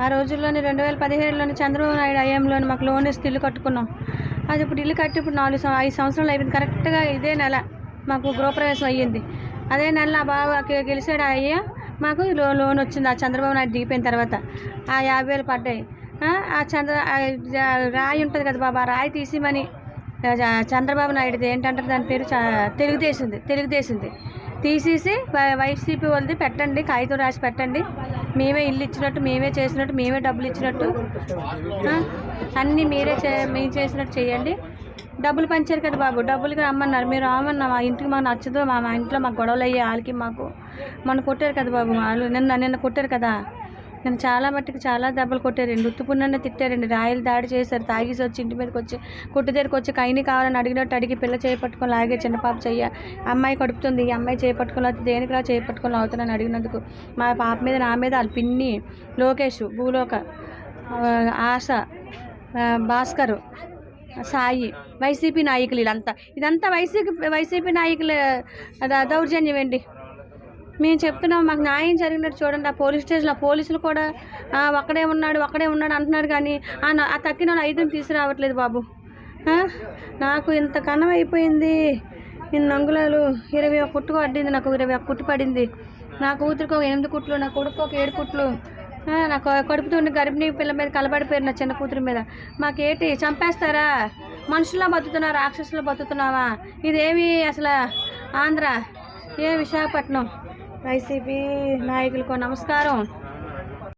ఆ రోజుల్లోని రెండు వేల పదిహేడులోని చంద్రబాబు నాయుడు హయాంలోని మాకు లోన్ ఇస్తే ఇల్లు కట్టుకున్నాం. అది ఇప్పుడు ఇల్లు కట్టి ఇప్పుడు నాలుగు ఐదు సంవత్సరాలు అయిపోయింది. కరెక్ట్గా ఇదే నెల మాకు గృహప్రవేశం అయ్యింది. అదే నెల నా బాబు గెలిచాడు అయ్యా అయ్య. మాకు లో లోన్ వచ్చింది ఆ చంద్రబాబు నాయుడు దిగిపోయిన తర్వాత. ఆ యాభై వేలు పడ్డాయి. ఆ, చంద్ర రాయి ఉంటుంది కదా బాబా ఆ రాయి తీసిమని చంద్రబాబు నాయుడుది ఏంటంటారు? దాని పేరు తెలుగుదేశంది తెలుగుదేశంది. తీసేసి వై- వైసీపీ వాళ్ళది పెట్టండి కాగితం రాసి పెట్టండి. మేమే ఇల్లు ఇచ్చినట్టు మేమే చేసినట్టు మేమే డబ్బులు ఇచ్చినట్టు. అన్నీ మీరే చే మేము చేసినట్టు చేయండి. డబ్బులు పంచారు కదా బాబు డబ్బులకి రమ్మన్నారు. మీరు రామన్నా మా ఇంటికి మాకు నచ్చదు మా మా ఇంట్లో మాకు గొడవలు అయ్యే వాళ్ళకి మాకు మొన్న కొట్టారు కదా బాబు వాళ్ళు నిన్న నిన్న కొట్టారు కదా. నేను చాలా మట్టుకు చాలా దెబ్బలు కొట్టారండి ఉత్తుపున్న తిట్టారండి రాయలు దాడి చేశారు. తాగేసి వచ్చి ఇంటి మీదకి వచ్చి కొట్టు దగ్గరికి వచ్చి కైని కావాలని అడిగినట్టు అడిగి పిల్ల చేపట్టుకొని లాగే చిన్న పాప చెయ్య. అమ్మాయి కడుపుతుంది. ఈ అమ్మాయి చేపట్టుకొని లేకపోతే దేనికి రా చేపట్టుకొని అవుతానని అడిగినందుకు మా పాప మీద నా మీద వాళ్ళ పిన్ని లోకేష్ భూలోక ఆశ భాస్కర్ భాస్కరు సాయి వైసీపీ నాయకులు వీళ్ళంతా. ఇదంతా వైసీపీ వైసీపీ నాయకుల దౌర్జన్యం అండి మేము చెప్తున్నాం మాకు న్యాయం జరిగినట్టు చూడండి. ఆ పోలీస్ స్టేషన్లో పోలీసులు కూడా ఒక్కడే ఉన్నాడు ఒక్కడే ఉన్నాడు అంటున్నారు కానీ ఆ తక్కిన వాళ్ళు ఐదుని తీసుకురావట్లేదు బాబు. నాకు ఇంత కన్నం అయిపోయింది. ఇన్ని అంగుళాలు ఇరవై ఒక కుట్టు పడింది నాకు ఇరవై ఒక కుట్టు పడింది. నా కూతురికి ఒక ఎనిమిది కుట్లు నా కొడుకు ఒక ఏడు కుట్లు. నాకు నా కొ- గర్భిణీ పిల్ల మీద కలబడిపోయారు నా చిన్న కూతురు మీద. మాకేటి చంపేస్తారా? మనుషుల్లో బతుకుతున్నా రాక్షసులు బతుకుతున్నావా? ఇదేమి అసలు ఆంధ్ర? ఏ విశాఖపట్నం? వైసీపీ నాయకులకు నమస్కారం.